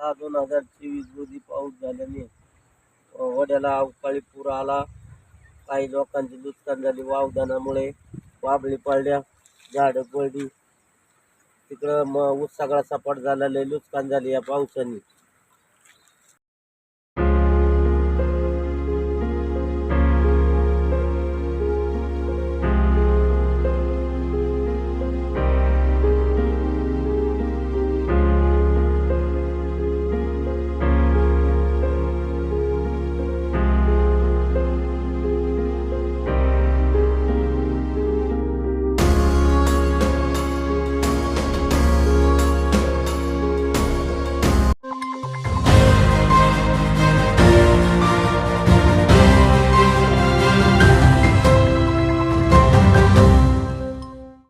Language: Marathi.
सहा दोन हजार चोवीस रोजी पाऊस झाल्याने वड्याला अवकाळी पूर आला. काही लोकांचे नुकसान झाले वावदानामुळे. वाबळी पडल्या झाडं पडली तिकडं मग ऊस सगळा सपाट झाला लय नुकसान झाले या पावसाने.